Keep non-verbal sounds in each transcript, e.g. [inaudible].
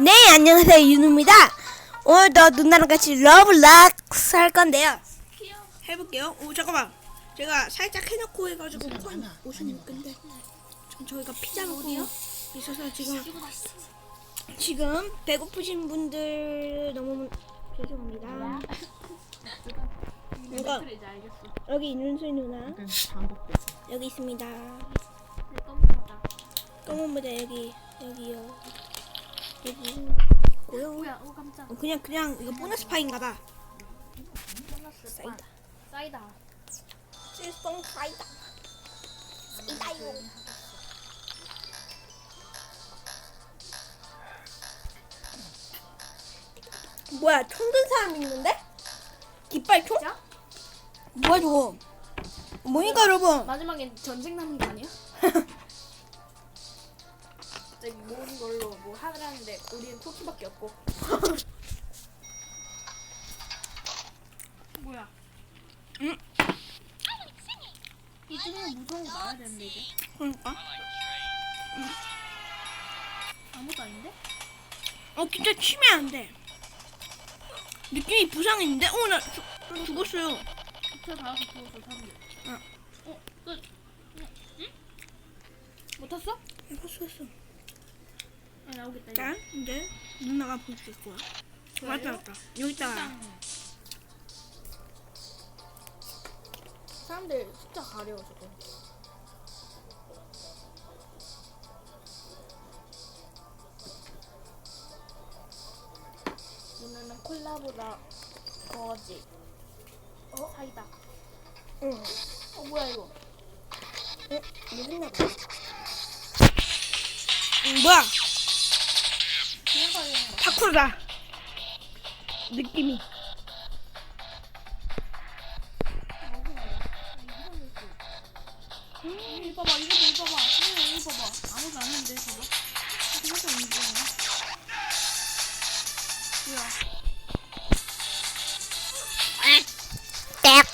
네, 안녕하세요. 윤우입니다. 오늘도 누나랑 같이 러블락스 할 건데요. 해볼게요. 오, 잠깐만. 제가 살짝 해놓고 해가지고 코인 오션님 근데 전 저희가 피자 먹고 있어서 지금 지금 배고프신 분들 너무 죄송합니다. 이거. 여기 윤수이 누나. 여기 있습니다. 검은 무대 여기 여기요. 여기 고요. 뭐야? 오 깜짝. 어, 그냥 그냥 이거 보너스 파인가봐. 끝났어. 사이다. 사이다. 칠성 사이다. 사이다요. 뭐야 총 든 사람 있는데? 깃발 총? 진짜? 뭐야 저거? 뭐니까 여러분? 마지막엔 전쟁 나는 거 아니야? [laughs] 갑자기 모은 걸로 뭐 하라는데 우리는 토끼밖에 없고. [laughs] 뭐야? 응? 이 중에 무서운 거 나와야 되는데 이제. 그러니까. 아무도 아닌데? 어 진짜 치면 안 돼. 느낌이 부상인데? 어 나 죽었어요. 저 다음에 죽었어 사람들. 응. 어? 끝. 못 탔어? 이거 쏘어 아 나오겠다. 자 이제 누나가 볼수 있고요. 왔다 왔다. 여기다가. 땅. 사람들 숫자 가려 저거. 누나는 콜라보다 거지. 어? 사이다. 응. 어 뭐야 이거? 응? 무슨 나 봐. 응, 뭐야? 파쿠르다. 느낌이. 음, 이거 봐봐, 이거 봐, 이거 봐봐. 이거, 이거 봐봐. 아무도 안 했는데, 저거. 이거 살짝 움직이네. 뭐야? 딱.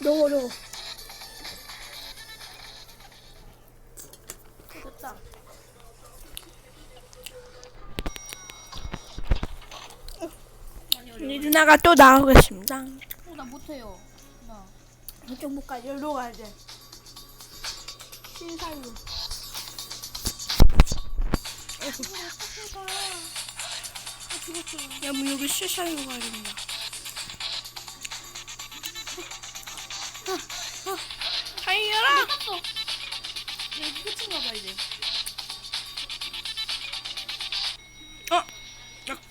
너무 어려워. 누나가 또 나오겠습니다. 어, 나 못해요. 나. 이쪽 못 가. 여기로 가야 돼. 신사유. 야, 뭐 여기 신사유로 가야 된다. 어, 어, 달려라! 어 여기 끝인가 봐, 이제.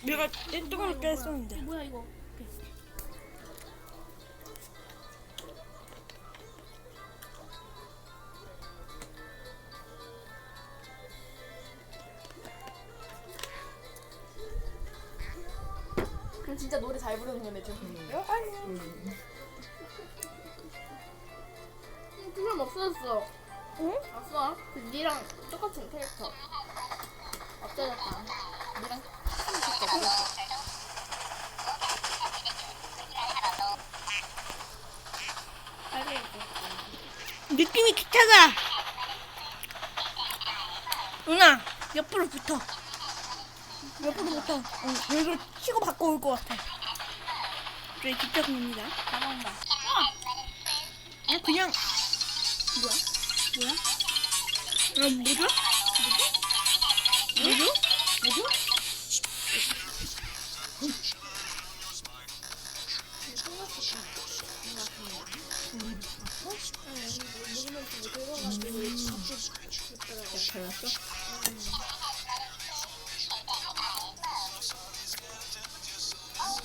내가 때 했었는데. 뭐야, 이거. 그럼 진짜 노래 잘 부르는 거네 좀. 그럼 없어졌어. 응? 없어. 그 니랑 똑같은 캐릭터. 없어졌다. 니랑 똑같은 없어졌어. 빨리 해줘. 느낌이 기차다. 누나, 옆으로 붙어. 옆으로 붙어. 응, 여기로 치고 받고 올 것 같아. 저희 기차 공입니다. 나간다. 어, 그냥 뭐야? 뭐야? 아, 뭐죠? 뭐죠? 뭐죠? 뭐죠?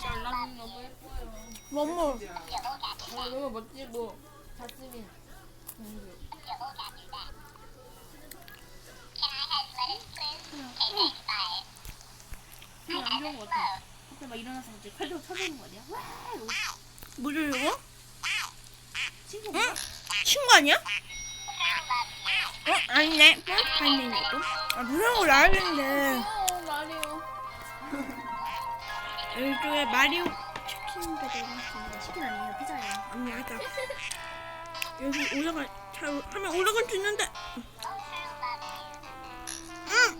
날라는 너무 예뻐요. 너무 어, 너무 멋지고 자스민 공주. 그냥 안 좋은 것 같아. 갑자기 막 일어나서 이제 칼로 쳐주는 거 아니야? 와! 이러고. 이거? 친구 응? 뭐야? 친구 아니야? 아니네. 반대인데도. 아, 무서운 걸 알겠는데. 어, 마리오. 일주에 마리오 치킨 배달이 치킨 아니에요, 피자예요. 아니, 하자. 여기 올라가, 잘, 하면 올라갈 수 있는데. 응!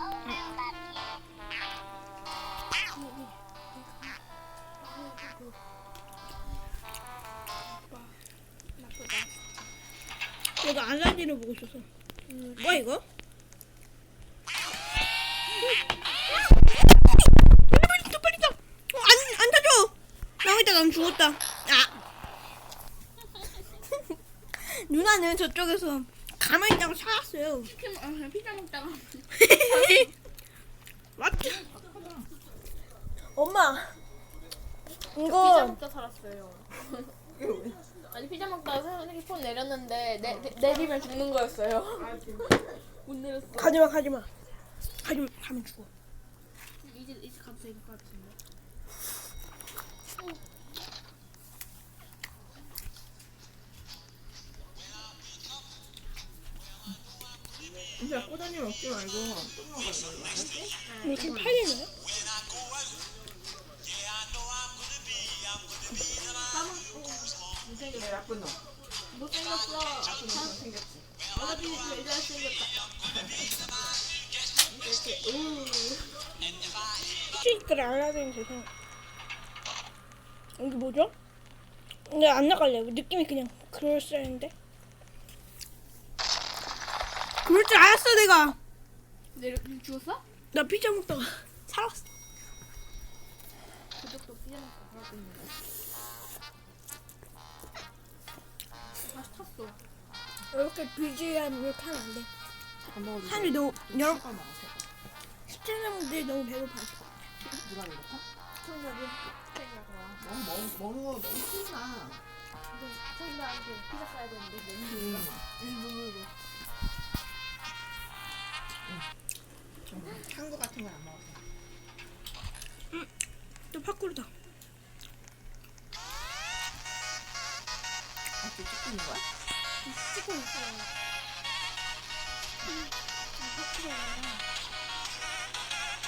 나쁘다. 내가 안산지를 보고 있었어. 서. 뭐야 이거? 빨리 더 빨리 더. 어, 안 안 타줘. 나오겠다 난 죽었다. 아. [laughs] 누나는 저쪽에서 가만히 있다가 살았어요. 치킨 아 피자 먹다가 [laughs] 맞지? 엄마. 피자 이거 먹다 살았어요. [laughs] 아니 피자 먹다가 선생님이 폰 내렸는데 내, 내, 내리면 죽는 거였어요. [laughs] 못 내렸어. 가지마 가지마. 가지마 가면 죽어. 이제 이제 가도 될 것 같은데. 진짜 꼬다니 먹지 말고? 이거 지금 팔리네. 못생겼어 나쁜 놈 못생겼어. 못생겼지 어차피 왜 잘생겼다. 이렇게 우. 알아보는 세상. 여기 뭐죠? 근데 안 나갈래요. 느낌이 그냥 그럴싸한데. 그럴 줄 알았어 내가. 내려 죽었어? 나 피자 먹다가 [laughs] 살았어. 그쪽도 피자 먹고 살았는데 탔어. 이렇게 BGM 이렇게 하면 안 돼. 안 먹어도 사람들이 너무 여러 색깔 먹어 색깔 시청자분들이 너무 배고파. 누가 내놓고? 청자분 스테이크가 와. 너무 먹, 너무 크나 근데 청자한테 피자 싸야 되는데 너무 음. 일부러. 한거 같은 건 안 먹어 또 팝콘이다. 아직 찍고 있는 거야? 찍고 있어요.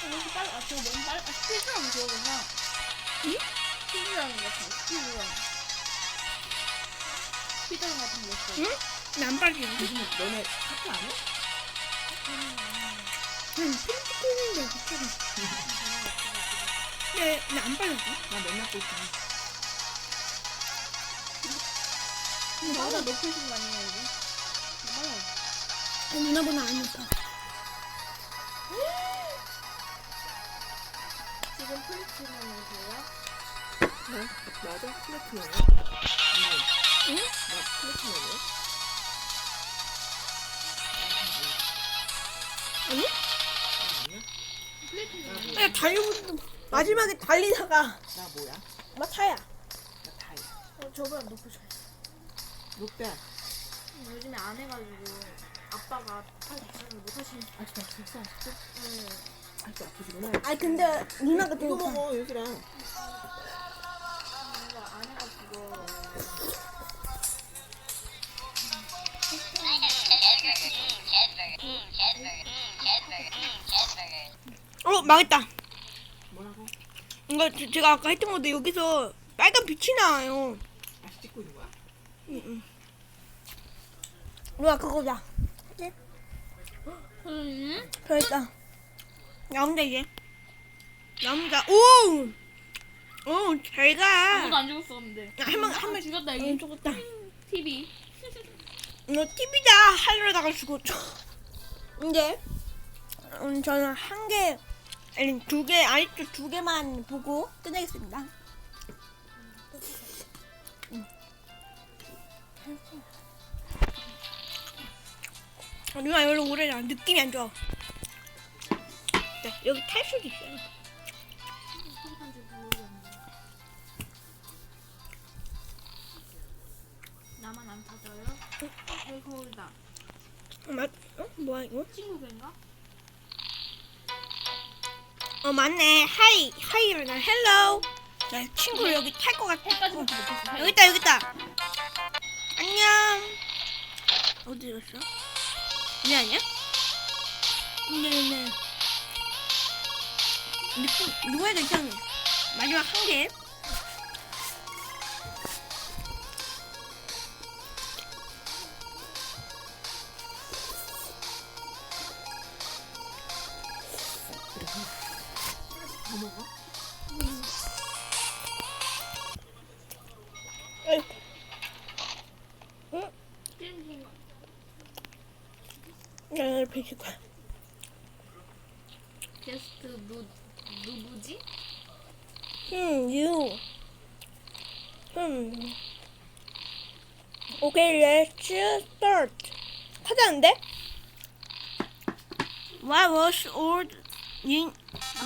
너무 빨리, 아, 저거 너무 빨리, 아, 스피드랑 그거구나. 응? 스피드랑 같은 거, 스피드랑. 스피드랑 같은 거 있어. 응? 나안 빨리는데? 요즘 너네 학교 안 해? 응, 핑크콩인데 괜찮아. 네, 나안 빨렸어. 나 맨날 또 있잖아 나보다 높으신 거 아니에요, 이거? 아니, 누나보다 안 높아. 지금 플리츠맨이세요? 네? 맞아? 플래티넘이야? 응? 응? 나 플래티넘이야? 아니? 아니야? 플리츠맨. 그냥 달려보는 마지막에 달리다가 나 뭐야? 마타야. 나 다이야 어, 저보다 높으셔 요. 롯데 요즘에 안 해가지고 아빠가 팔 작성을 못 하시는. 아직 나 진짜 아직도? 응. 아직도 아프시구나 아니, 근데 누나가 이거 높아. 먹어 유슬아 뭔가 안 해가지고. 어, 망했다. 뭐라고? 이거 제- 제가 아까 했던 건데 여기서 빨간 빛이 나와요. 아직 찍고 있는 거야? 누나 그거다. 응? 그랬다. 나온다 이제. 나온다. 오! 오, 잘 가. 아무도 안 죽었었는데. 한명 한 명 죽었다 응, 이게. 죽었다. TV. 이거 TV다 하려다가 죽었죠. 이제 음, 저는 한 개, 아니 두 개, 아직도 두 개만 보고 끝내겠습니다. 아, 누나 여기로 오래라 느낌이 안 좋아. 네, 여기 탈 수도 있어요. 나만 안 타져요? 어, 여기 거울이다. 어, 맞, 어? 뭐야 이거? 친구 밴가? 어 맞네. 하이, 하이를 난 헬로. 나 친구 여기 탈 것 같아. 못했어. 여기 있다 여기 있다 안녕 어디 갔어? 얘 아니야? 네네 누가 해도 이상해 마지막 한 개 있을 거야. 게스트 누 누구지? 음, you. 음. 오케이, let's start. 하자는데? What was old name?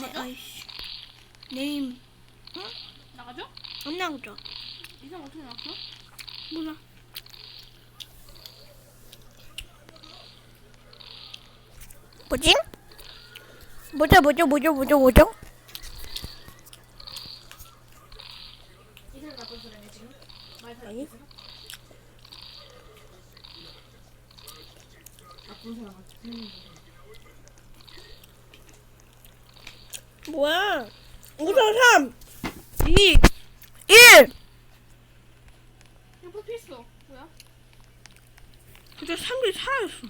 네, 아이씨. name. 나가죠? 안 나오죠? 이상 어떻게 나왔어? 몰라. 뭐지? 뭐죠, 뭐죠, 뭐죠, 뭐죠, 뭐죠? 아니. 뭐야? 5, 4, 3, 2, 1! 이거 뽑혔어 뭐야? 진짜 사람들이 사라졌어.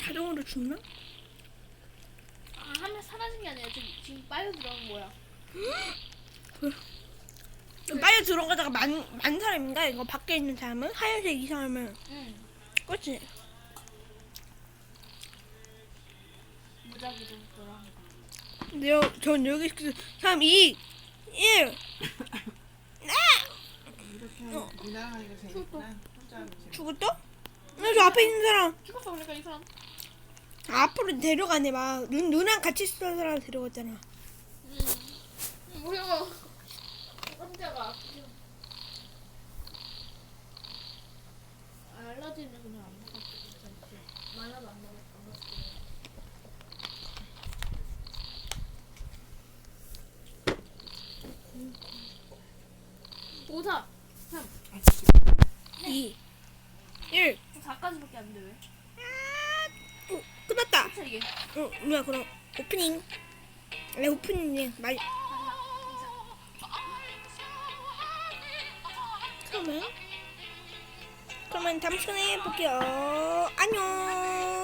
자동으로 죽나? 아 하면 사라진 게 아니라 지금, 지금 빠져 들어간 거야 빨리 들어가다가 만, 만 사람인가? 이거 밖에 있는 사람은? 하얀색 이 사람은. 응 그렇지? 무작위로 돌아간 거 근데 여, 전 여기 그 사람 2, 1. 이렇게 하면 지나가니까 재밌구나. 혼자 하면 재밌 죽었어? 나저 앞에 있는 사람. 죽었어 그러니까 이 사람 아, 앞으로 데려가네, 막. 눈, 누나랑 같이 있었던 사람 데려갔잖아. 응 뭐야 깜짝아 알라딘은 그냥 안 먹었어 진짜 말라도 안 먹었어 안 먹었어 오사 3 2, 1. 4까지밖에 안돼 왜? 어, 끝났다. 그쵸 이게 어, 뭐야, 그럼. 오프닝. 네, 오프닝. 말. 그러면. 그러면 다음 시간에 볼게요. 안녕.